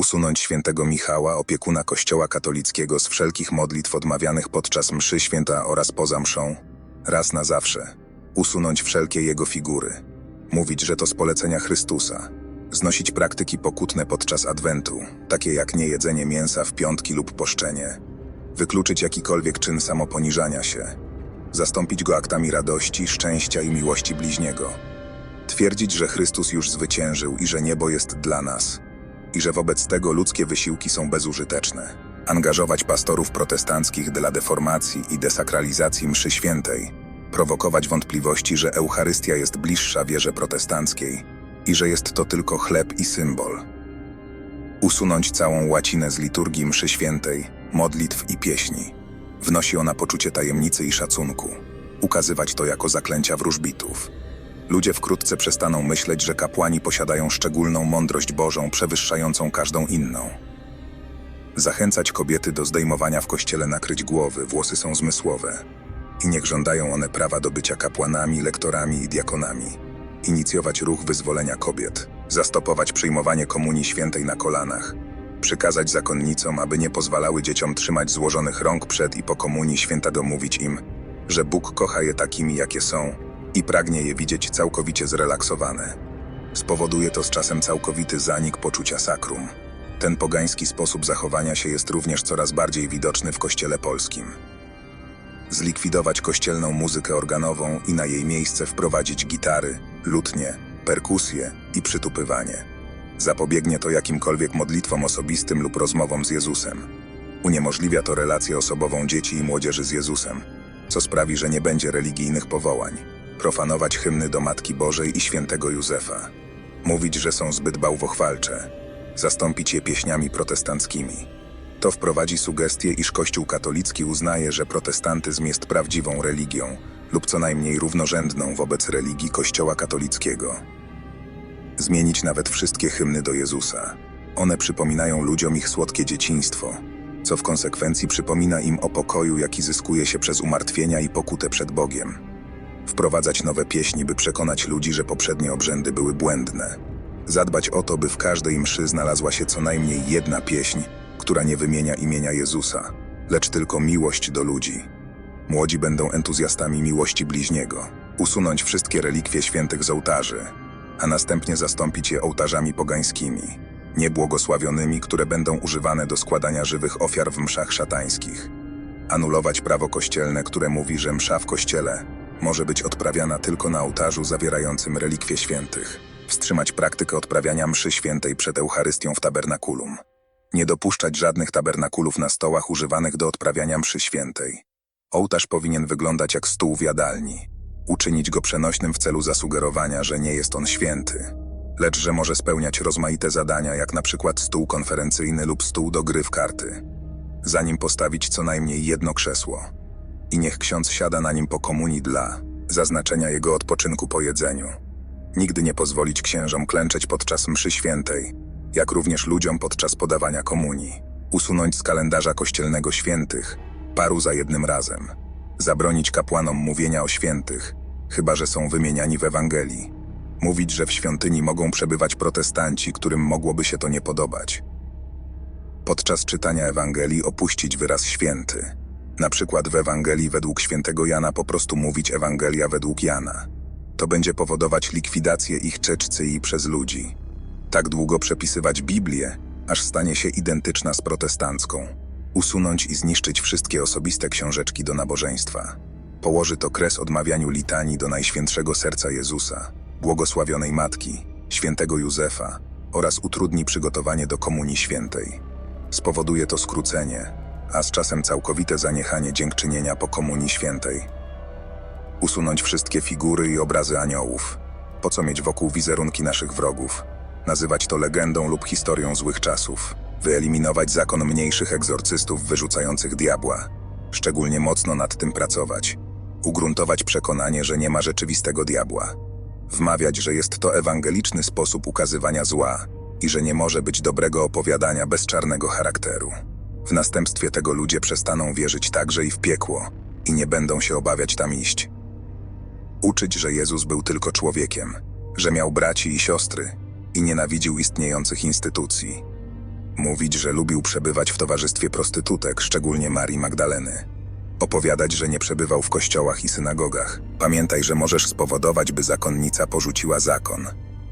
Usunąć świętego Michała, opiekuna Kościoła katolickiego z wszelkich modlitw odmawianych podczas mszy święta oraz poza mszą. Raz na zawsze. Usunąć wszelkie jego figury. Mówić, że to z polecenia Chrystusa. Znosić praktyki pokutne podczas Adwentu, takie jak niejedzenie mięsa w piątki lub poszczenie. Wykluczyć jakikolwiek czyn samoponiżania się. Zastąpić go aktami radości, szczęścia i miłości bliźniego. Twierdzić, że Chrystus już zwyciężył i że niebo jest dla nas. I że wobec tego ludzkie wysiłki są bezużyteczne. Angażować pastorów protestanckich dla deformacji i desakralizacji mszy świętej. Prowokować wątpliwości, że Eucharystia jest bliższa wierze protestanckiej i że jest to tylko chleb i symbol. Usunąć całą łacinę z liturgii mszy świętej, modlitw i pieśni. Wnosi ona poczucie tajemnicy i szacunku. Ukazywać to jako zaklęcia wróżbitów. Ludzie wkrótce przestaną myśleć, że kapłani posiadają szczególną mądrość Bożą przewyższającą każdą inną. Zachęcać kobiety do zdejmowania w kościele nakryć głowy, włosy są zmysłowe. I niech żądają one prawa do bycia kapłanami, lektorami i diakonami. Inicjować ruch wyzwolenia kobiet. Zastopować przyjmowanie komunii świętej na kolanach. Przykazać zakonnicom, aby nie pozwalały dzieciom trzymać złożonych rąk przed i po komunii świętego mówić im, że Bóg kocha je takimi, jakie są i pragnie je widzieć całkowicie zrelaksowane. Spowoduje to z czasem całkowity zanik poczucia sakrum. Ten pogański sposób zachowania się jest również coraz bardziej widoczny w kościele polskim. Zlikwidować kościelną muzykę organową i na jej miejsce wprowadzić gitary, lutnie, perkusje i przytupywanie. Zapobiegnie to jakimkolwiek modlitwom osobistym lub rozmowom z Jezusem. Uniemożliwia to relację osobową dzieci i młodzieży z Jezusem, co sprawi, że nie będzie religijnych powołań. Profanować hymny do Matki Bożej i świętego Józefa. Mówić, że są zbyt bałwochwalcze. Zastąpić je pieśniami protestanckimi. To wprowadzi sugestię, iż Kościół katolicki uznaje, że protestantyzm jest prawdziwą religią lub co najmniej równorzędną wobec religii Kościoła katolickiego. Zmienić nawet wszystkie hymny do Jezusa. One przypominają ludziom ich słodkie dzieciństwo, co w konsekwencji przypomina im o pokoju, jaki zyskuje się przez umartwienia i pokutę przed Bogiem. Wprowadzać nowe pieśni, by przekonać ludzi, że poprzednie obrzędy były błędne. Zadbać o to, by w każdej mszy znalazła się co najmniej jedna pieśń, która nie wymienia imienia Jezusa, lecz tylko miłość do ludzi. Młodzi będą entuzjastami miłości bliźniego. Usunąć wszystkie relikwie świętych z ołtarzy, a następnie zastąpić je ołtarzami pogańskimi, niebłogosławionymi, które będą używane do składania żywych ofiar w mszach szatańskich. Anulować prawo kościelne, które mówi, że msza w kościele może być odprawiana tylko na ołtarzu zawierającym relikwie świętych. Wstrzymać praktykę odprawiania mszy świętej przed Eucharystią w tabernakulum. Nie dopuszczać żadnych tabernakulów na stołach używanych do odprawiania mszy świętej. Ołtarz powinien wyglądać jak stół w jadalni. Uczynić go przenośnym w celu zasugerowania, że nie jest on święty, lecz że może spełniać rozmaite zadania, jak na przykład stół konferencyjny lub stół do gry w karty. Zanim postawić co najmniej jedno krzesło. I niech ksiądz siada na nim po komunii dla zaznaczenia jego odpoczynku po jedzeniu. Nigdy nie pozwolić księżom klęczeć podczas mszy świętej, jak również ludziom podczas podawania komunii. Usunąć z kalendarza kościelnego świętych, paru za jednym razem. Zabronić kapłanom mówienia o świętych, chyba że są wymieniani w Ewangelii. Mówić, że w świątyni mogą przebywać protestanci, którym mogłoby się to nie podobać. Podczas czytania Ewangelii opuścić wyraz święty. Na przykład w Ewangelii według świętego Jana po prostu mówić Ewangelia według Jana. To będzie powodować likwidację ich czeczcy i przez ludzi. Tak długo przepisywać Biblię, aż stanie się identyczna z protestancką. Usunąć i zniszczyć wszystkie osobiste książeczki do nabożeństwa. Położy to kres odmawianiu litanii do Najświętszego Serca Jezusa, błogosławionej Matki, świętego Józefa oraz utrudni przygotowanie do Komunii Świętej. Spowoduje to skrócenie, a z czasem całkowite zaniechanie dziękczynienia po Komunii Świętej. Usunąć wszystkie figury i obrazy aniołów. Po co mieć wokół wizerunki naszych wrogów? Nazywać to legendą lub historią złych czasów. Wyeliminować zakon mniejszych egzorcystów wyrzucających diabła. Szczególnie mocno nad tym pracować. Ugruntować przekonanie, że nie ma rzeczywistego diabła. Wmawiać, że jest to ewangeliczny sposób ukazywania zła i że nie może być dobrego opowiadania bez czarnego charakteru. W następstwie tego ludzie przestaną wierzyć także i w piekło i nie będą się obawiać tam iść. Uczyć, że Jezus był tylko człowiekiem, że miał braci i siostry i nienawidził istniejących instytucji. Mówić, że lubił przebywać w towarzystwie prostytutek, szczególnie Marii Magdaleny. Opowiadać, że nie przebywał w kościołach i synagogach. Pamiętaj, że możesz spowodować, by zakonnica porzuciła zakon.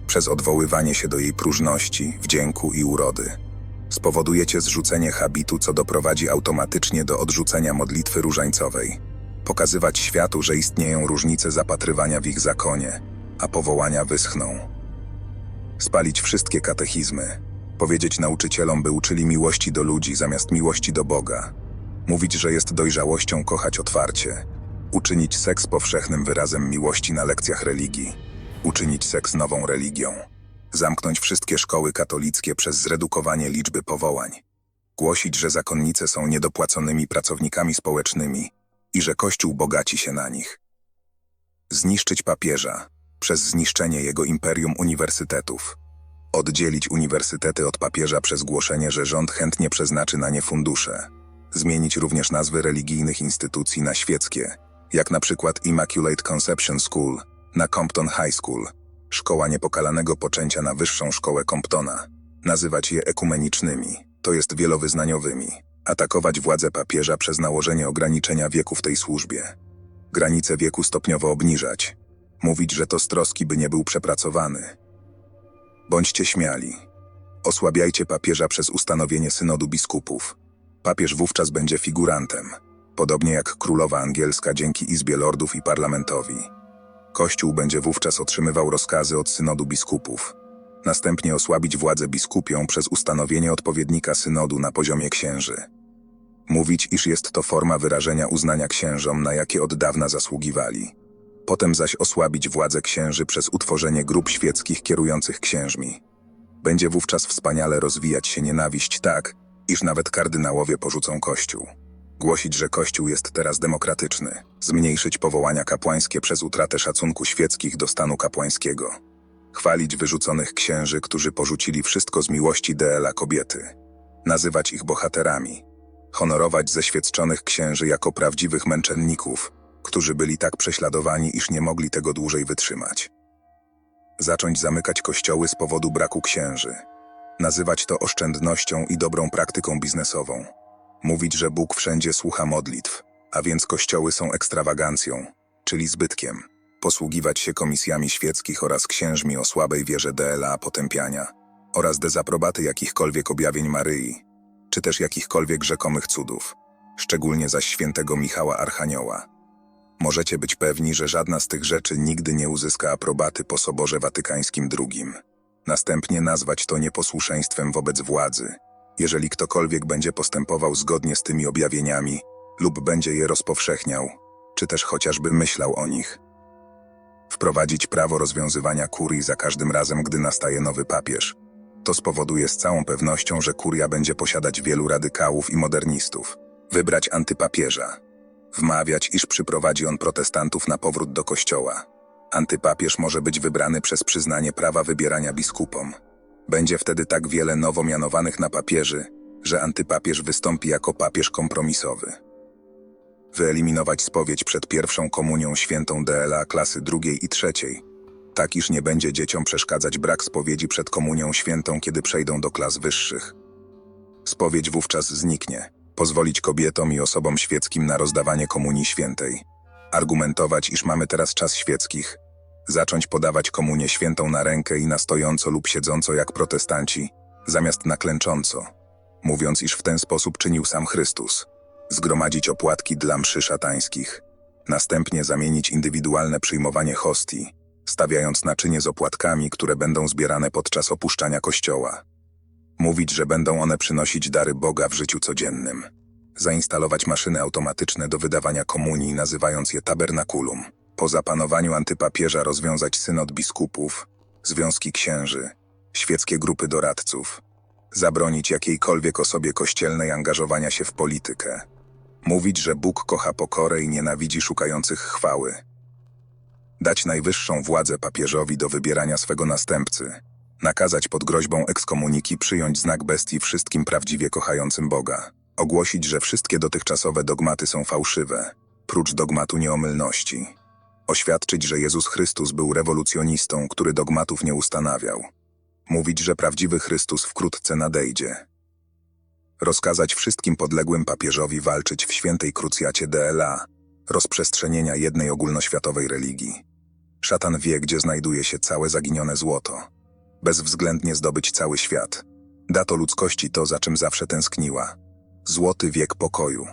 Przez odwoływanie się do jej próżności, wdzięku i urody. Spowodujecie zrzucenie habitu, co doprowadzi automatycznie do odrzucenia modlitwy różańcowej. Pokazywać światu, że istnieją różnice zapatrywania w ich zakonie, a powołania wyschną. Spalić wszystkie katechizmy. Powiedzieć nauczycielom, by uczyli miłości do ludzi zamiast miłości do Boga. Mówić, że jest dojrzałością kochać otwarcie. Uczynić seks powszechnym wyrazem miłości na lekcjach religii. Uczynić seks nową religią. Zamknąć wszystkie szkoły katolickie przez zredukowanie liczby powołań. Głosić, że zakonnice są niedopłaconymi pracownikami społecznymi i że Kościół bogaci się na nich. Zniszczyć papieża przez zniszczenie jego imperium uniwersytetów. Oddzielić uniwersytety od papieża przez głoszenie, że rząd chętnie przeznaczy na nie fundusze. Zmienić również nazwy religijnych instytucji na świeckie, jak na przykład Immaculate Conception School na Compton High School, Szkoła Niepokalanego Poczęcia na Wyższą Szkołę Comptona. Nazywać je ekumenicznymi, to jest wielowyznaniowymi. Atakować władzę papieża przez nałożenie ograniczenia wieku w tej służbie. Granice wieku stopniowo obniżać. Mówić, że to z troski, by nie był przepracowany. Bądźcie śmiali. Osłabiajcie papieża przez ustanowienie synodu biskupów. Papież wówczas będzie figurantem, podobnie jak królowa angielska dzięki Izbie Lordów i parlamentowi. Kościół będzie wówczas otrzymywał rozkazy od synodu biskupów. Następnie osłabić władzę biskupią przez ustanowienie odpowiednika synodu na poziomie księży. Mówić, iż jest to forma wyrażenia uznania księżom, na jakie od dawna zasługiwali. Potem zaś osłabić władzę księży przez utworzenie grup świeckich kierujących księżmi. Będzie wówczas wspaniale rozwijać się nienawiść tak, iż nawet kardynałowie porzucą Kościół. Głosić, że Kościół jest teraz demokratyczny. Zmniejszyć powołania kapłańskie przez utratę szacunku świeckich do stanu kapłańskiego. Chwalić wyrzuconych księży, którzy porzucili wszystko z miłości DLA kobiety. Nazywać ich bohaterami. Honorować zeświadczonych księży jako prawdziwych męczenników, którzy byli tak prześladowani, iż nie mogli tego dłużej wytrzymać. Zacząć zamykać kościoły z powodu braku księży. Nazywać to oszczędnością i dobrą praktyką biznesową. Mówić, że Bóg wszędzie słucha modlitw, a więc kościoły są ekstrawagancją, czyli zbytkiem. Posługiwać się komisjami świeckich oraz księżmi o słabej wierze DLA potępiania oraz dezaprobaty jakichkolwiek objawień Maryi, czy też jakichkolwiek rzekomych cudów, szczególnie zaś świętego Michała Archanioła. Możecie być pewni, że żadna z tych rzeczy nigdy nie uzyska aprobaty po Soborze Watykańskim II. Następnie nazwać to nieposłuszeństwem wobec władzy, jeżeli ktokolwiek będzie postępował zgodnie z tymi objawieniami lub będzie je rozpowszechniał, czy też chociażby myślał o nich. Wprowadzić prawo rozwiązywania kurii za każdym razem, gdy nastaje nowy papież. To spowoduje z całą pewnością, że kuria będzie posiadać wielu radykałów i modernistów. Wybrać antypapieża. Wmawiać, iż przyprowadzi on protestantów na powrót do kościoła. Antypapież może być wybrany przez przyznanie prawa wybierania biskupom. Będzie wtedy tak wiele nowo mianowanych na papieży, że antypapież wystąpi jako papież kompromisowy. Wyeliminować spowiedź przed pierwszą komunią świętą DLA klasy drugiej i trzeciej, tak iż nie będzie dzieciom przeszkadzać brak spowiedzi przed komunią świętą, kiedy przejdą do klas wyższych. Spowiedź wówczas zniknie. Pozwolić kobietom i osobom świeckim na rozdawanie komunii świętej. Argumentować, iż mamy teraz czas świeckich. Zacząć podawać komunię świętą na rękę i na stojąco lub siedząco jak protestanci, zamiast na klęcząco. Mówiąc, iż w ten sposób czynił sam Chrystus. Zgromadzić opłatki dla mszy szatańskich. Następnie zamienić indywidualne przyjmowanie hostii, stawiając naczynie z opłatkami, które będą zbierane podczas opuszczania kościoła. Mówić, że będą one przynosić dary Boga w życiu codziennym. Zainstalować maszyny automatyczne do wydawania komunii, nazywając je tabernakulum. Po zapanowaniu antypapieża rozwiązać synod biskupów, związki księży, świeckie grupy doradców. Zabronić jakiejkolwiek osobie kościelnej angażowania się w politykę. Mówić, że Bóg kocha pokorę i nienawidzi szukających chwały. Dać najwyższą władzę papieżowi do wybierania swego następcy. Nakazać pod groźbą ekskomuniki przyjąć znak bestii wszystkim prawdziwie kochającym Boga. Ogłosić, że wszystkie dotychczasowe dogmaty są fałszywe, prócz dogmatu nieomylności. Oświadczyć, że Jezus Chrystus był rewolucjonistą, który dogmatów nie ustanawiał. Mówić, że prawdziwy Chrystus wkrótce nadejdzie. rozkazać wszystkim podległym papieżowi walczyć w świętej krucjacie DLA, rozprzestrzenienia jednej ogólnoświatowej religii. Szatan wie, gdzie znajduje się całe zaginione złoto. Bezwzględnie zdobyć cały świat. Da to ludzkości to, za czym zawsze tęskniła. Złoty wiek pokoju.